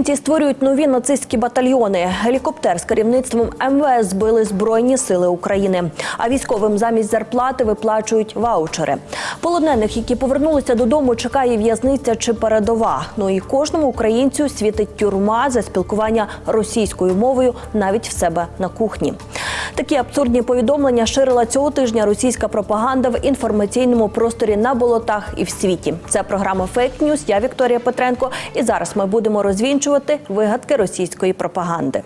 Українці створюють нові нацистські батальйони. Гелікоптер з керівництвом МВС збили Збройні сили України. А військовим замість зарплати виплачують ваучери. Полонених, які повернулися додому, чекає в'язниця чи передова. Ну і кожному українцю світить тюрма за спілкування російською мовою навіть в себе на кухні. Такі абсурдні повідомлення ширила цього тижня російська пропаганда в інформаційному просторі на болотах і в світі. Це програма Фейк Ньюс. Я Вікторія Петренко. І зараз ми будемо розвінчувати вигадки російської пропаганди.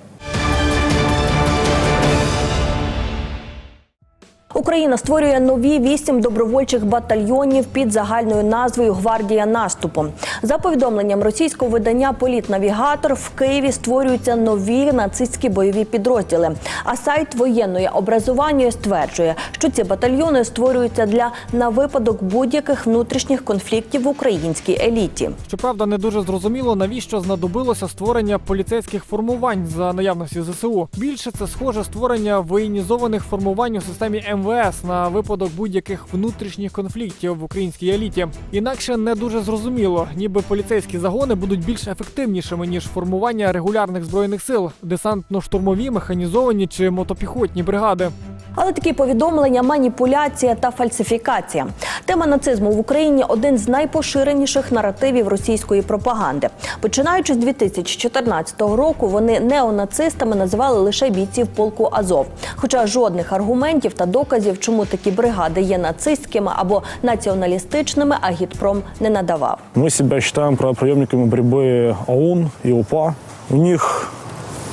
Україна створює нові вісім добровольчих батальйонів під загальною назвою Гвардія наступу. За повідомленням російського видання Політнавігатор в Києві створюються нові нацистські бойові підрозділи. А сайт воєнної образування стверджує, що ці батальйони створюються для на випадок будь-яких внутрішніх конфліктів в українській еліті. Щоправда, не дуже зрозуміло, навіщо знадобилося створення поліцейських формувань за наявності ЗСУ. Більше це схоже створення воєнізованих формувань у системі МВС на випадок будь-яких внутрішніх конфліктів в українській еліті. Інакше не дуже зрозуміло, ніби поліцейські загони будуть більш ефективнішими ніж формування регулярних збройних сил, десантно-штурмові, механізовані чи мотопіхотні бригади. Але такі повідомлення, маніпуляція та фальсифікація. Тема нацизму в Україні один з найпоширеніших наративів російської пропаганди. Починаючи з 2014 року, вони неонацистами називали лише бійців полку Азов. Хоча жодних аргументів та доказів, чому такі бригади є нацистськими або націоналістичними, агітпром не надавав. Мы себя считаем правоприемниками борьбы ОУН и УПА. У них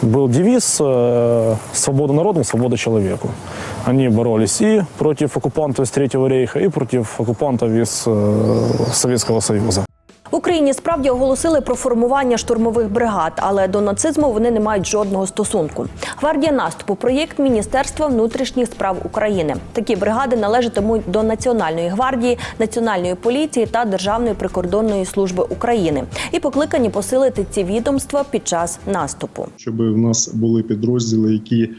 был девиз э, «Свобода народу, свобода человеку». Они боролись и против оккупантов из Третьего рейха, и против оккупантов из э, Советского Союза. В Україні справді оголосили про формування штурмових бригад, але до нацизму вони не мають жодного стосунку. Гвардія наступу проєкт Міністерства внутрішніх справ України. Такі бригади належатимуть до Національної гвардії, національної поліції та Державної прикордонної служби України і покликані посилити ці відомства під час наступу. щоб в нас були підрозділи, які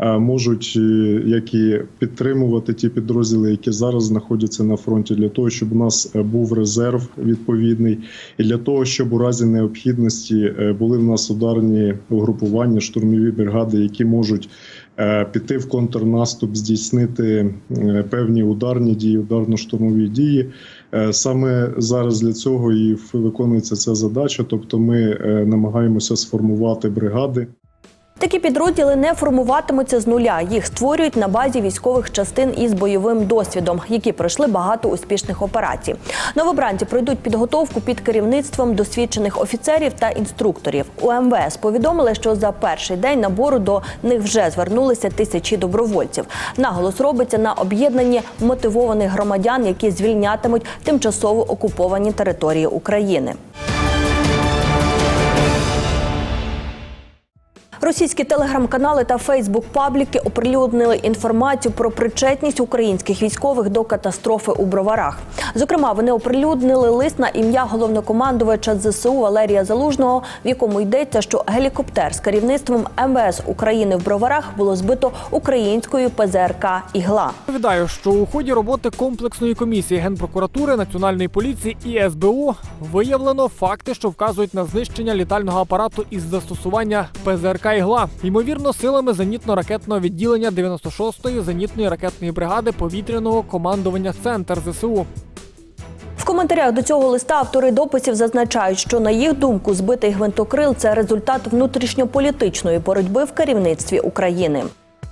можуть е, як і підтримувати ті підрозділи, які зараз знаходяться на фронті, для того, щоб у нас е, був резерв відповідний, і для того, щоб у разі необхідності е, були в нас ударні угрупування, штурмові бригади, які можуть е, піти в контрнаступ, здійснити е, певні ударні дії, ударно-штурмові дії. Е, Саме зараз для цього і виконується ця задача. Тобто, ми е, намагаємося сформувати бригади. Такі підрозділи не формуватимуться з нуля. Їх створюють на базі військових частин із бойовим досвідом, які пройшли багато успішних операцій. Новобранці пройдуть підготовку під керівництвом досвідчених офіцерів та інструкторів. У МВС повідомили, що за перший день набору до них вже звернулися тисячі добровольців. Наголос робиться на об'єднанні мотивованих громадян, які звільнятимуть тимчасово окуповані території України. Російські телеграм-канали та Фейсбук-пабліки оприлюднили інформацію про причетність українських військових до катастрофи у броварах. Зокрема, вони оприлюднили лист на ім'я головнокомандувача ЗСУ Валерія Залужного, в якому йдеться, що гелікоптер з керівництвом МВС України в броварах було збито українською ПЗРК Ігла. Повідаю, що у ході роботи комплексної комісії Генпрокуратури, Національної поліції і СБУ виявлено факти, що вказують на знищення літального апарату із застосування ПЗРК «Ігла», ймовірно, силами зенітно-ракетного відділення 96-ї зенітної ракетної бригади повітряного командування Центр ЗСУ. В коментарях до цього листа автори дописів зазначають, що на їх думку збитий гвинтокрил це результат внутрішньополітичної боротьби в керівництві України.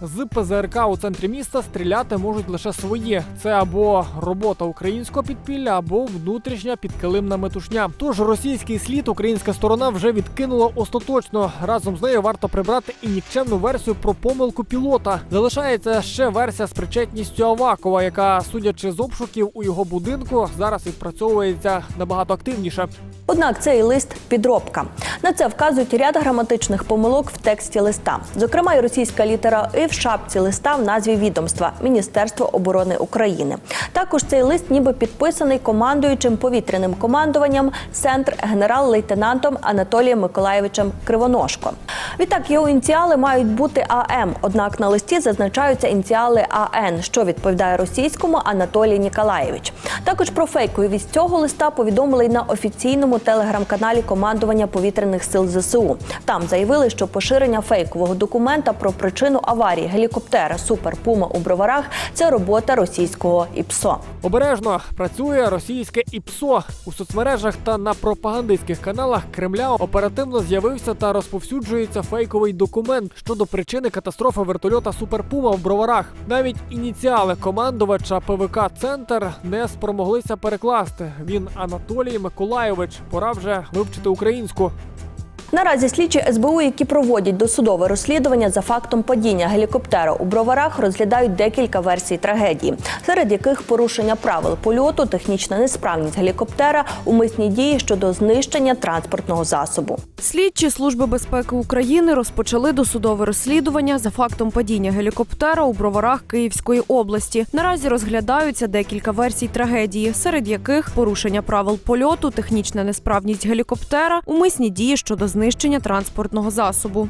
З ПЗРК у центрі міста стріляти можуть лише свої. Це або робота українського підпілля, або внутрішня підкилимна метушня. Тож російський слід українська сторона вже відкинула остаточно. Разом з нею варто прибрати і нікчемну версію про помилку пілота. Залишається ще версія з причетністю Авакова, яка, судячи з обшуків у його будинку, зараз відпрацьовується набагато активніше. Однак цей лист підробка. На це вказують ряд граматичних помилок в тексті листа. Зокрема, і російська літера «и» в шапці листа в назві відомства Міністерство оборони України. Також цей лист ніби підписаний командуючим повітряним командуванням центр генерал-лейтенантом Анатолієм Миколаєвичем Кривоножко. Відтак його ініціали мають бути АМ, однак на листі зазначаються ініціали АН, що відповідає російському Анатолій Ніколаєвич. Також про фейковість цього листа повідомили й на офіційному телеграм-каналі командування повітряних сил ЗСУ. Там заявили, що поширення фейкового документа про причину аварії гелікоптера Супер Пума у броварах це робота російського ІПСО. Обережно працює російське ІПСО у соцмережах та на пропагандистських каналах Кремля. Оперативно з'явився та розповсюджується фейковий документ щодо причини катастрофи вертольота Суперпума в броварах. Навіть ініціали командувача ПВК Центр не спромоглися перекласти. Він Анатолій Миколайович. Пора вже вивчити українську. Наразі слідчі СБУ, які проводять досудове розслідування за фактом падіння гелікоптера у броварах, розглядають декілька версій трагедії, серед яких порушення правил польоту, технічна несправність гелікоптера, умисні дії щодо знищення транспортного засобу. Слідчі Служби безпеки України розпочали досудове розслідування за фактом падіння гелікоптера у броварах Київської області. Наразі розглядаються декілька версій трагедії, серед яких порушення правил польоту, технічна несправність гелікоптера, умисні дії щодо знищення транспортного засобу.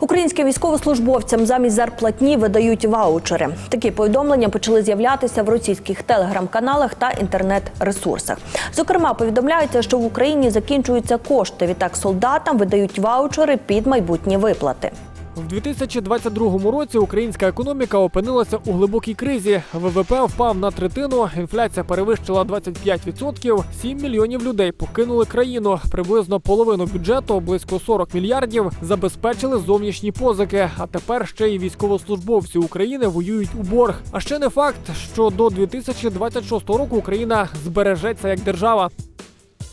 Українським військовослужбовцям замість зарплатні видають ваучери. Такі повідомлення почали з'являтися в російських телеграм-каналах та інтернет-ресурсах. Зокрема, повідомляється, що в Україні закінчуються кошти. Відтак солдатам видають ваучери під майбутні виплати. В 2022 році українська економіка опинилася у глибокій кризі. ВВП впав на третину, інфляція перевищила 25%, 7 мільйонів людей покинули країну. Приблизно половину бюджету, близько 40 мільярдів, забезпечили зовнішні позики. А тепер ще й військовослужбовці України воюють у борг. А ще не факт, що до 2026 року Україна збережеться як держава.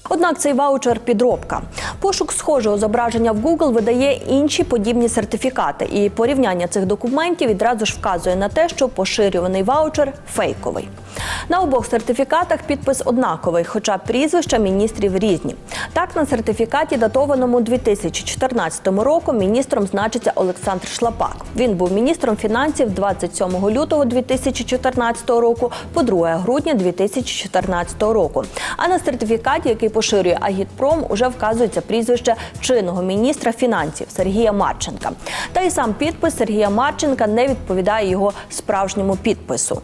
Однак цей ваучер підробка. Пошук схожого зображення в Google видає інші подібні сертифікати, і порівняння цих документів відразу ж вказує на те, що поширюваний ваучер фейковий. На обох сертифікатах підпис однаковий, хоча прізвища міністрів різні. Так, на сертифікаті, датованому 2014 роком, міністром значиться Олександр Шлапак. Він був міністром фінансів 27 лютого 2014 року по 2 грудня 2014 року. А на сертифікаті, який поширює Агітпром, уже вказується прізвище чинного міністра фінансів Сергія Марченка. Та й сам підпис Сергія Марченка не відповідає його справжньому підпису.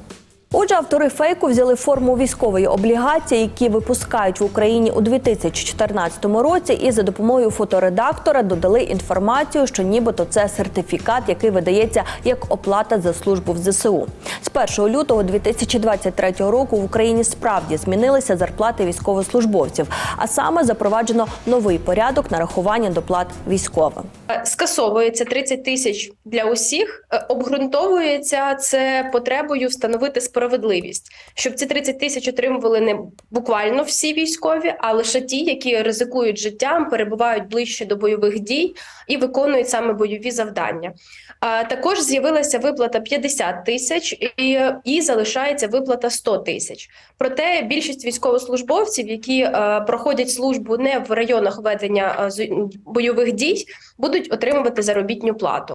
Отже, автори фейку взяли форму військової облігації, які випускають в Україні у 2014 році, і за допомогою фоторедактора додали інформацію, що нібито це сертифікат, який видається як оплата за службу в ЗСУ. З 1 лютого 2023 року в Україні справді змінилися зарплати військовослужбовців, а саме запроваджено новий порядок нарахування доплат військовим. Скасовується 30 тисяч для усіх, е, обґрунтовується це потребою встановити справедливість, щоб ці 30 тисяч отримували не буквально всі військові, а лише ті, які ризикують життям, перебувають ближче до бойових дій і виконують саме бойові завдання. А також з'явилася виплата 50 тисяч і, і залишається виплата 100 тисяч. Проте більшість військовослужбовців, які е, проходять службу не в районах ведення е, бойових дій, будуть отримувати заробітну плату.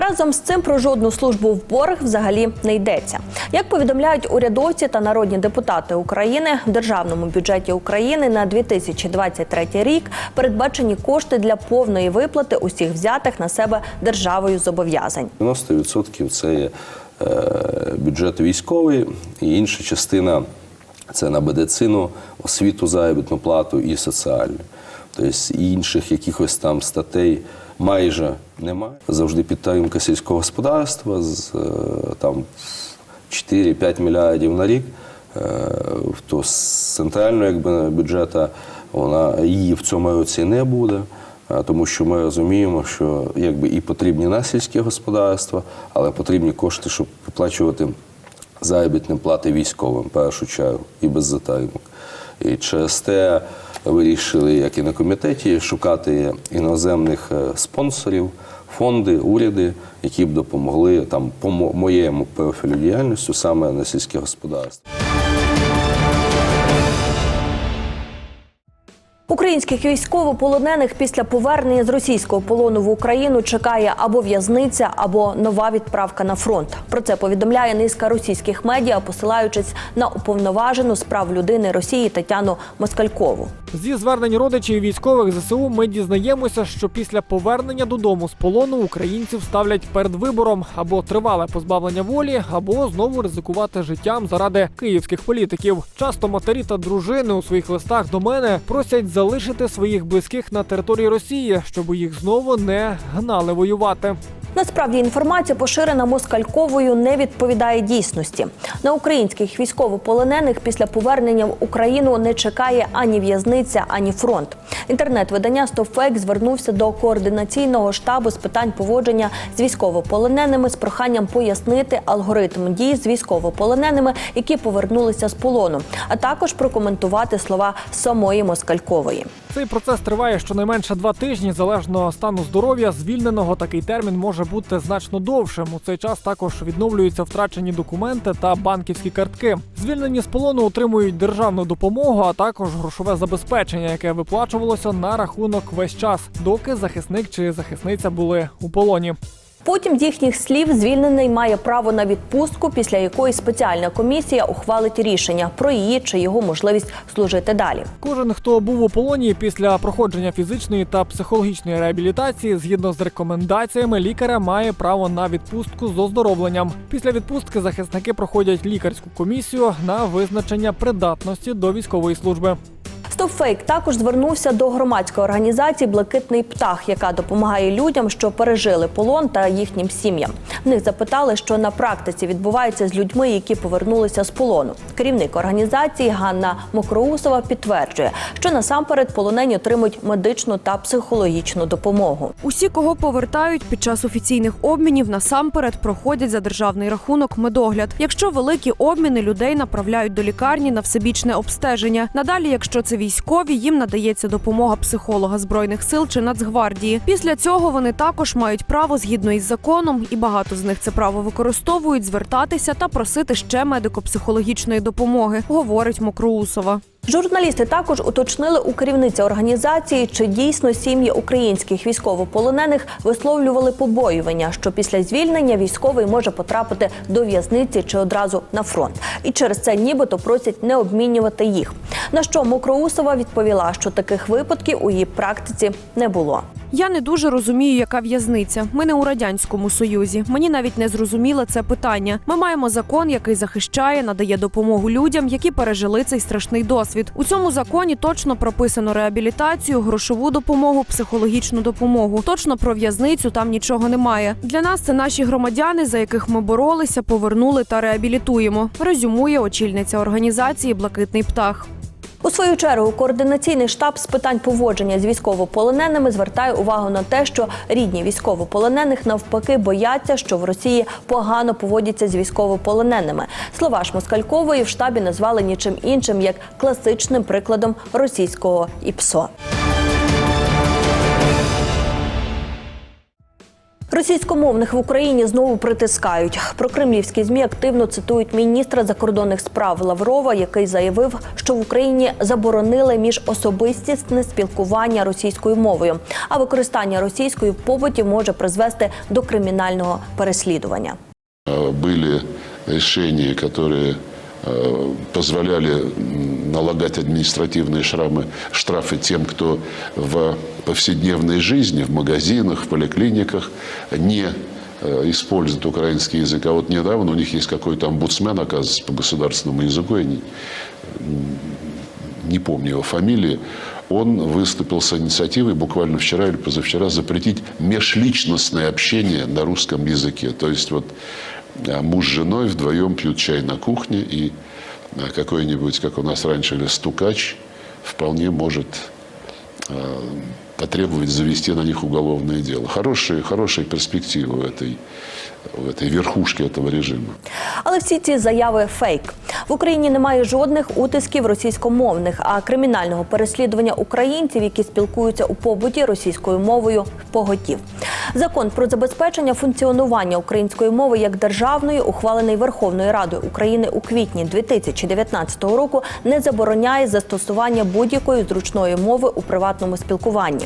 Разом з цим про жодну службу в борг взагалі не йдеться. Як повідомляють урядовці та народні депутати України, в державному бюджеті України на 2023 рік передбачені кошти для повної виплати усіх взятих на себе державою зобов'язань. 90% це є е, бюджет військовий, і інша частина це на медицину, освіту, заробітну плату і соціальну. Тобто інших якихось там статей майже немає. Завжди підтримка сільського господарства з е, там 4-5 мільярдів на рік. Е, То з центрального якби, бюджету вона її в цьому році не буде. Тому що ми розуміємо, що якби і потрібні на сільське господарство, але потрібні кошти, щоб виплачувати заробітні плати військовим в першу чергу і без затримок. І через те вирішили, як і на комітеті, шукати іноземних е, спонсорів, фонди, уряди, які б допомогли там по моєму профілю діяльності саме на сільське господарство. Українських військовополонених після повернення з російського полону в Україну чекає або в'язниця, або нова відправка на фронт. Про це повідомляє низка російських медіа, посилаючись на уповноважену з прав людини Росії Тетяну Москалькову. Зі звернень родичів військових ЗСУ ми дізнаємося, що після повернення додому з полону українців ставлять перед вибором або тривале позбавлення волі, або знову ризикувати життям заради київських політиків. Часто матері та дружини у своїх листах до мене просять залишити своїх близьких на території Росії, щоб їх знову не гнали воювати. Насправді інформація, поширена москальковою, не відповідає дійсності. На українських військовополонених після повернення в Україну не чекає ані в'язниця, ані фронт. Інтернет-видання «Стовфейк» звернувся до координаційного штабу з питань поводження з військовополоненими з проханням пояснити алгоритм дій з військовополоненими, які повернулися з полону, а також прокоментувати слова самої москалькової. Цей процес триває щонайменше два тижні. Залежно стану здоров'я звільненого такий термін може бути значно довшим. У цей час також відновлюються втрачені документи та банківські картки. Звільнені з полону отримують державну допомогу, а також грошове забезпечення, яке виплачувалося на рахунок весь час, доки захисник чи захисниця були у полоні. Потім з їхніх слів звільнений має право на відпустку, після якої спеціальна комісія ухвалить рішення про її чи його можливість служити далі. Кожен, хто був у полоні після проходження фізичної та психологічної реабілітації, згідно з рекомендаціями лікаря, має право на відпустку з оздоровленням. Після відпустки захисники проходять лікарську комісію на визначення придатності до військової служби. Стопфейк також звернувся до громадської організації Блакитний птах, яка допомагає людям, що пережили полон та їхнім сім'ям. В них запитали, що на практиці відбувається з людьми, які повернулися з полону. Керівник організації Ганна Мокроусова підтверджує, що насамперед полонені отримують медичну та психологічну допомогу. Усі, кого повертають під час офіційних обмінів, насамперед проходять за державний рахунок медогляд. Якщо великі обміни людей направляють до лікарні на всебічне обстеження. Надалі, якщо це військові, їм надається допомога психолога збройних сил чи Нацгвардії. Після цього вони також мають право згідно із законом, і багато з них це право використовують, звертатися та просити ще медико-психологічної допомоги, говорить Мокроусова. Журналісти також уточнили у керівниці організації, чи дійсно сім'ї українських військовополонених висловлювали побоювання, що після звільнення військовий може потрапити до в'язниці чи одразу на фронт, і через це нібито просять не обмінювати їх. На що Мокроусова відповіла, що таких випадків у її практиці не було. Я не дуже розумію, яка в'язниця. Ми не у радянському союзі. Мені навіть не зрозуміло це питання. Ми маємо закон, який захищає, надає допомогу людям, які пережили цей страшний досвід. У цьому законі точно прописано реабілітацію, грошову допомогу, психологічну допомогу. Точно про в'язницю там нічого немає. Для нас це наші громадяни, за яких ми боролися, повернули та реабілітуємо. Резюмує очільниця організації Блакитний птах. У свою чергу координаційний штаб з питань поводження з військовополоненими звертає увагу на те, що рідні військовополонених навпаки бояться, що в Росії погано поводяться з військовополоненими. Слова ж Москалькової в штабі назвали нічим іншим як класичним прикладом російського ІПСО. Російськомовних в Україні знову притискають. Про кремлівські змі активно цитують міністра закордонних справ Лаврова, який заявив, що в Україні заборонили міжособистісне спілкування російською мовою, а використання російської в побуті може призвести до кримінального переслідування. Э, были решения, которые э, позволяли м, налагать административные шрамы, штрафы тем, кто в повседневной жизни, в магазинах, в поликлиниках не э, использует украинский язык. А вот недавно у них есть какой-то омбудсмен, оказывается, по государственному языку, я не, не помню его фамилии, он выступил с инициативой буквально вчера или позавчера запретить межличностное общение на русском языке. То есть вот муж с женой вдвоем пьют чай на кухне, и какой-нибудь, как у нас раньше или стукач вполне может а, потребовать завести на них уголовное дело. Хорошие, хорошие перспективы у этой, у этой верхушки этого режима. Але всі ці заяви фейк. В Україні немає жодних утисків російськомовних, а кримінального переслідування українців, які спілкуються у побуті російською мовою, поготів. Закон про забезпечення функціонування української мови як державної, ухвалений Верховною Радою України у квітні 2019 року, не забороняє застосування будь-якої зручної мови у приватному спілкуванні.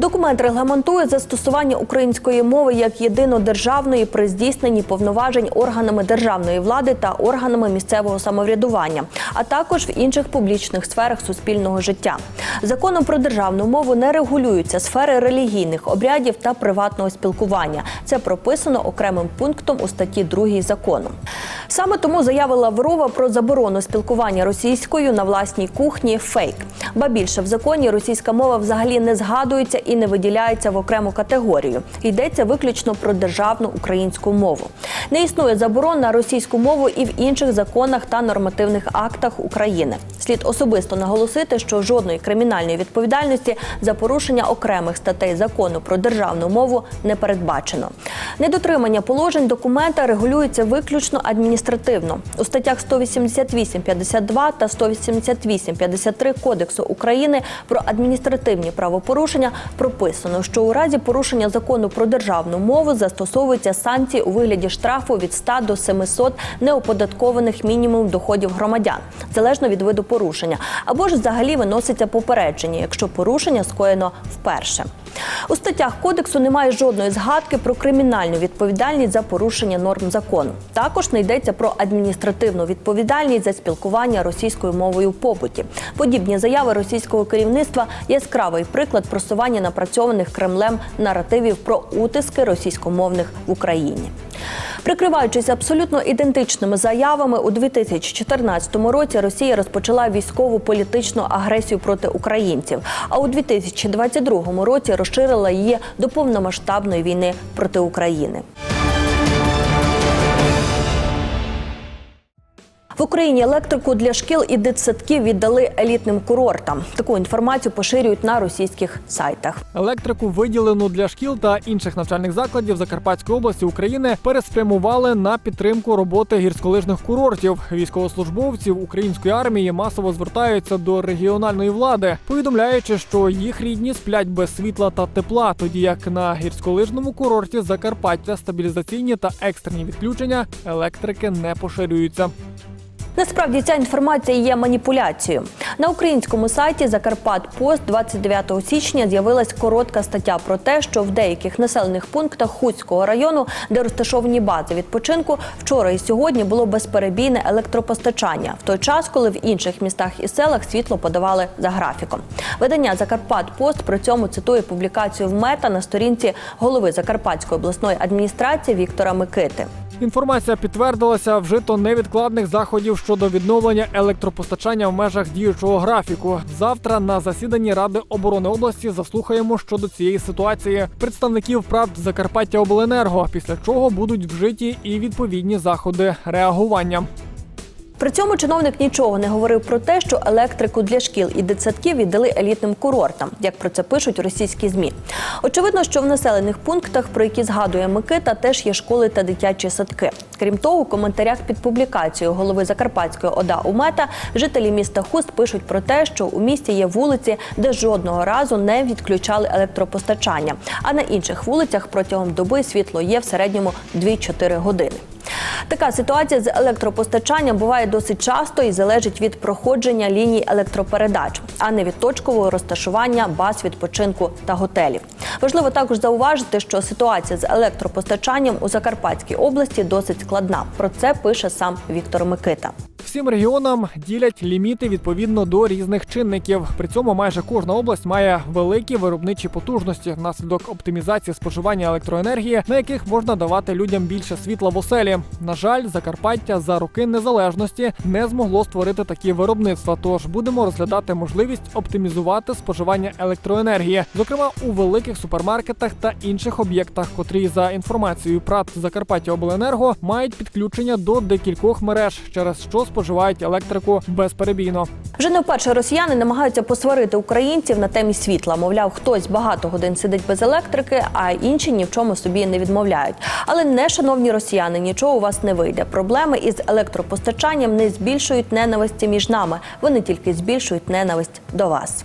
Документ регламентує застосування української мови як єдинодержавної при здійсненні повноважень органами державної влади та органами місцевого самоврядування, а також в інших публічних сферах суспільного життя. Законом про державну мову не регулюються сфери релігійних обрядів та приватного спілкування. Це прописано окремим пунктом у статті 2 закону. Саме тому заява Лаврова про заборону спілкування російською на власній кухні фейк. Ба більше в законі російська мова взагалі не згадується і не виділяється в окрему категорію. Йдеться виключно про державну українську мову. Не існує заборон на російську мову і в інших законах та нормативних актах України. Слід особисто наголосити, що жодної кримінальної відповідальності за порушення окремих статей закону про державну мову не передбачено. Недотримання положень документа регулюється виключно адміністративно. У статтях 188.52 та 188.53 Кодексу України про адміністративні правопорушення прописано, що у разі порушення закону про державну мову застосовуються санкції у вигляді штрафу від 100 до 700 неоподаткованих мінімум доходів громадян, залежно від виду порушення, або ж взагалі виноситься попередження, якщо порушення скоєно вперше. У статтях кодексу немає жодної згадки про кримінальну відповідальність за порушення норм закону. Також не йдеться про адміністративну відповідальність за спілкування російською мовою в побуті. Подібні заяви російського керівництва яскравий приклад просування напрацьованих Кремлем наративів про утиски російськомовних в Україні. Прикриваючись абсолютно ідентичними заявами, у 2014 році Росія розпочала військову політичну агресію проти українців, а у 2022 році розширила її до повномасштабної війни проти України. В Україні електрику для шкіл і дитсадків віддали елітним курортам. Таку інформацію поширюють на російських сайтах. Електрику, виділену для шкіл та інших навчальних закладів Закарпатської області України, переспрямували на підтримку роботи гірськолижних курортів. Військовослужбовців української армії масово звертаються до регіональної влади, повідомляючи, що їх рідні сплять без світла та тепла, тоді як на гірськолижному курорті Закарпаття стабілізаційні та екстрені відключення електрики не поширюються. Насправді ця інформація є маніпуляцією. На українському сайті Закарпат Пост 29 січня з'явилась коротка стаття про те, що в деяких населених пунктах Хуцького району, де розташовані бази відпочинку, вчора і сьогодні було безперебійне електропостачання, в той час, коли в інших містах і селах світло подавали за графіком. Видання Закарпат Пост при цьому цитує публікацію в мета на сторінці голови Закарпатської обласної адміністрації Віктора Микити. Інформація підтвердилася вжито невідкладних заходів щодо відновлення електропостачання в межах діючого графіку. Завтра на засіданні Ради оборони області заслухаємо щодо цієї ситуації представників прав Закарпаття Обленерго, після чого будуть вжиті і відповідні заходи реагування. При цьому чиновник нічого не говорив про те, що електрику для шкіл і дитсадків віддали елітним курортам, як про це пишуть російські змі. Очевидно, що в населених пунктах, про які згадує Микита, теж є школи та дитячі садки. Крім того, у коментарях під публікацією голови Закарпатської ОДА УМЕТА жителі міста Хуст пишуть про те, що у місті є вулиці, де жодного разу не відключали електропостачання, а на інших вулицях протягом доби світло є в середньому 2-4 години. Така ситуація з електропостачанням буває досить часто і залежить від проходження ліній електропередач, а не від точкового розташування баз відпочинку та готелів. Важливо також зауважити, що ситуація з електропостачанням у Закарпатській області досить складна. Про це пише сам Віктор Микита. Всім регіонам ділять ліміти відповідно до різних чинників. При цьому майже кожна область має великі виробничі потужності внаслідок оптимізації споживання електроенергії, на яких можна давати людям більше світла в оселі. На жаль, Закарпаття за роки незалежності не змогло створити такі виробництва. Тож будемо розглядати можливість оптимізувати споживання електроенергії, зокрема у великих супермаркетах та інших об'єктах, котрі за інформацією ПРАТ Закарпаття Обленерго мають підключення до декількох мереж, через що споживають електрику безперебійно. Вже не вперше росіяни намагаються посварити українців на темі світла. Мовляв, хтось багато годин сидить без електрики, а інші ні в чому собі не відмовляють. Але не, шановні росіяни, нічого у вас не вийде. Проблеми із електропостачанням не збільшують ненависті між нами. Вони тільки збільшують ненависть до вас.